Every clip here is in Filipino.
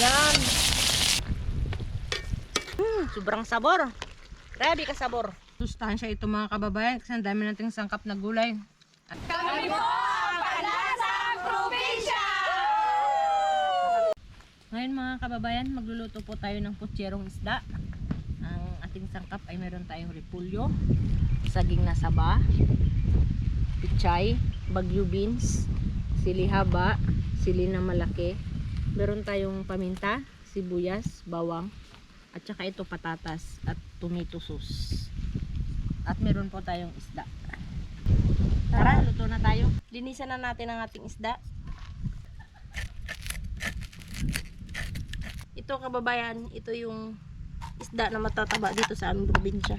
Yan. Hmm, sobrang sabor. Grabe ka sabor. Sustansya ito mga kababayan kasi ang dami nating sangkap na gulay. Ngayon mga kababayan, magluluto po tayo ng putserong isda. Ang ating sangkap ay meron tayong repulyo, saging na saba, pichay, bagyo beans, sili haba, sili na malaki. Meron tayong paminta, sibuyas, bawang, at saka ito patatas at tomato sauce. At meron po tayong isda. Tara, luto na tayo. Linisan na natin ang ating isda. Ito kababayan, ito yung isda na matataba dito sa aming probinsya.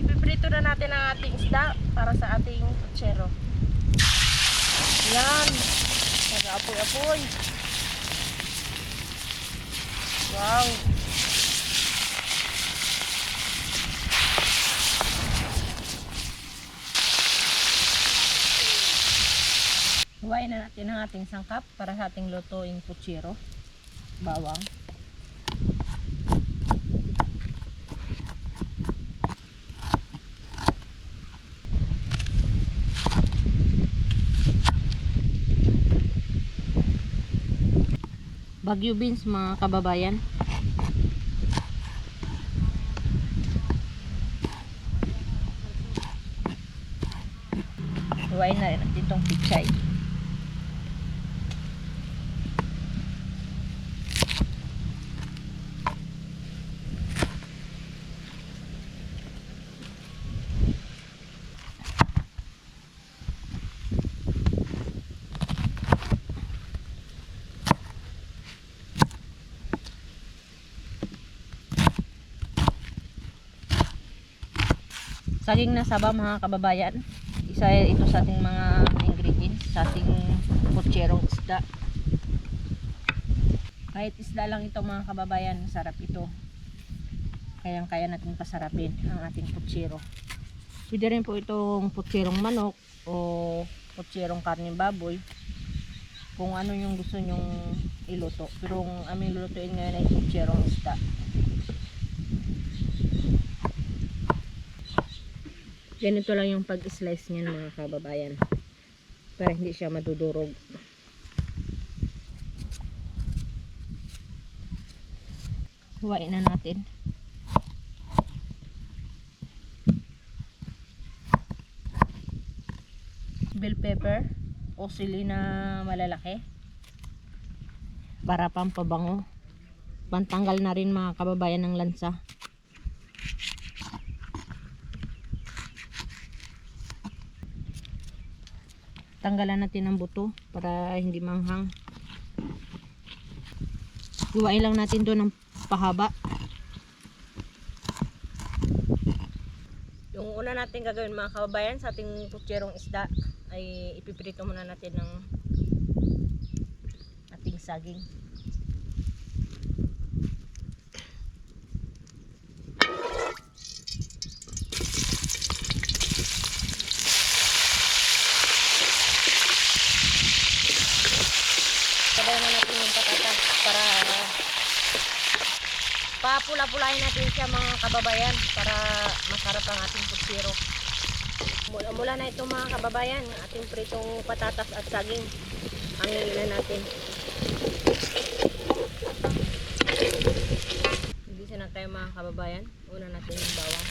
Ipiprito na natin ang ating isda para sa ating putsero. Yan. Nag-apoy-apoy. Wow. Huwain na natin ang ating sangkap para sa ating lutuing putsiro. Bawang. Bagyo beans mga kababayan. Huwain na rin itong pichay. Saging na saba mga kababayan. Isa ito sa ating mga ingredients sa ating putserong isda. Kahit isda lang ito mga kababayan, sarap ito. Kayang kaya natin pasarapin ang ating putsero. Pwede rin po itong putserong manok o putserong karning baboy. Kung ano yung gusto nyong iluto. Pero ang aming lulutuin ngayon ay putserong isda. Ganito lang yung pag-slice niyan mga kababayan. Para hindi siya madudurog. Huwain na natin. Bell pepper o sili na malalaki. Para pampabango. Pantanggal na rin mga kababayan ng lansa. Tanggalan natin ang buto para hindi manghang. Iwain lang natin doon ng pahaba. Yung una natin gagawin mga kababayan sa ating putserong isda ay ipiprito muna natin ng ating saging Sabay na natin yung patatas para papula-pulahin natin siya mga kababayan para masarap ang ating putsiro. Mula-mula na ito mga kababayan, ating pritong patatas at saging. Ang na natin. Ibisa na tayo mga kababayan. Una natin yung bawang.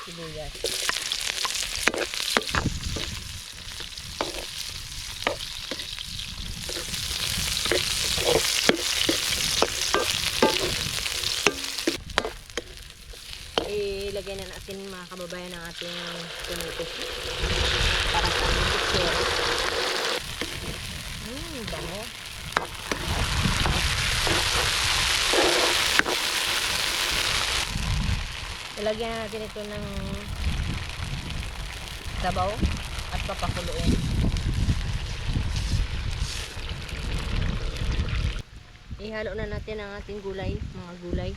Sibuyas. Ilagay na natin mga kababayan ng ating tomato para sa kutsero. Mmm, bango. Ilagyan na natin ito ng sabaw at papakuluin. Ihalo na natin ang ating gulay, mga gulay.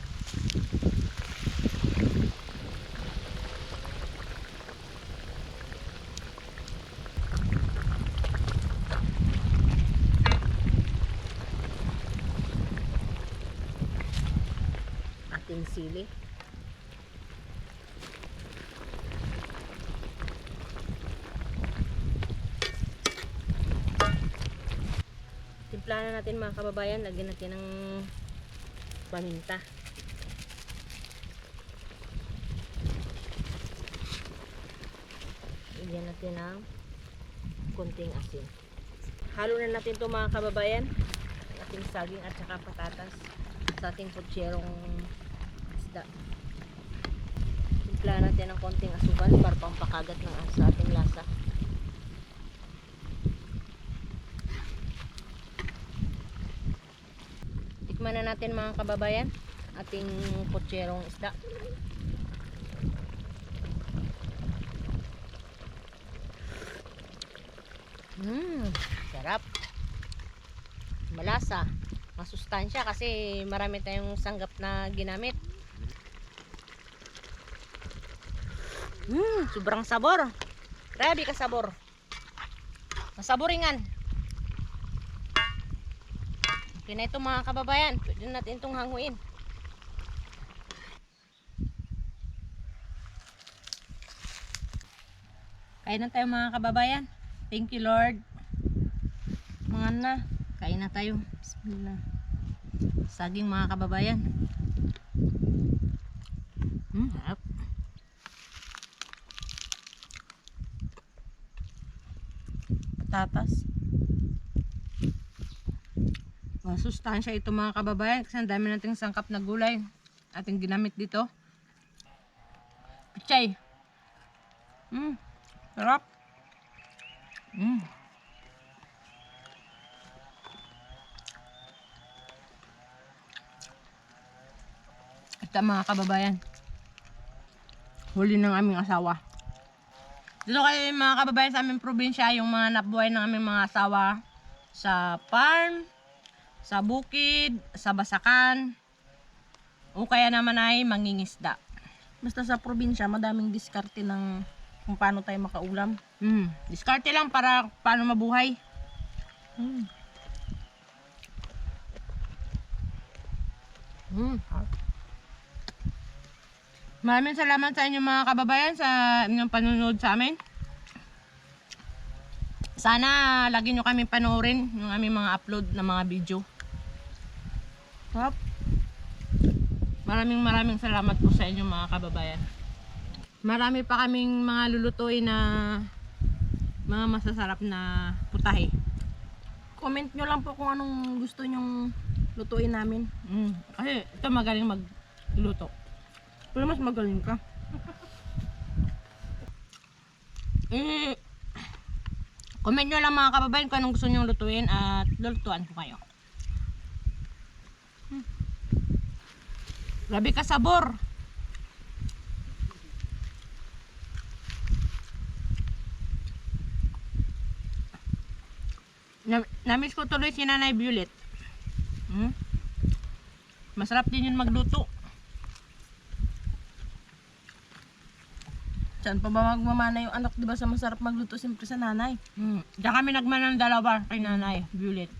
Ating sili. Timplahan na natin mga kababayan. Lagyan natin ng paminta. Lagyan natin ng konting asin. Halo na natin ito mga kababayan. Ating saging at saka patatas sa ating putsyerong isda. Timpla natin ng konting asukal para pampakagat ng sa ating lasa. Tikman na natin mga kababayan ating putsyerong isda. Mmm, sarap. Malasa. Masustansya kasi marami tayong sanggap na ginamit. Mmm, sobrang sabor. Grabe ka sabor. Masaboringan. Okay na ito mga kababayan. Pwede natin itong hanguin. Kain na tayo mga kababayan. Thank you Lord. Mga na. Kain na tayo. Bismillah. Saging mga kababayan. Patatas. Masustansya ito mga kababayan kasi ang dami nating sangkap na gulay ating ginamit dito. Pichay. Hmm, sarap. Hmm. Ito mga kababayan. Huli ng aming asawa. Dito kayo mga kababayan sa aming probinsya, yung mga nabuhay ng aming mga asawa sa farm, sa bukid, sa basakan, o kaya naman ay mangingisda. Basta sa probinsya, madaming diskarte ng kung paano tayo makaulam. Hmm, diskarte lang para paano mabuhay. Mm. Hmm. Maraming salamat sa inyo mga kababayan sa inyong panunod sa amin. Sana lagi nyo kami panoorin yung aming mga upload na mga video. Sarap. Maraming maraming salamat po sa inyo mga kababayan. Marami pa kaming mga lulutuin na mga masasarap na putahe. Comment nyo lang po kung anong gusto nyong lutuin namin. Mm, kasi ito magaling magluto. Pero mas magaling ka. Eh, comment nyo lang mga kababayan kung anong gusto nyo lutuin at lulutuan ko kayo. Hmm. Grabe ka sabor. Na namiss ko tuloy si Nanay Violet. Hmm? Masarap din yun magluto. Saan pa ba magmamana yung anak, di ba sa masarap magluto siyempre sa nanay? Hmm. Diyan kami nagman ng dalawa kay Nanay Violet.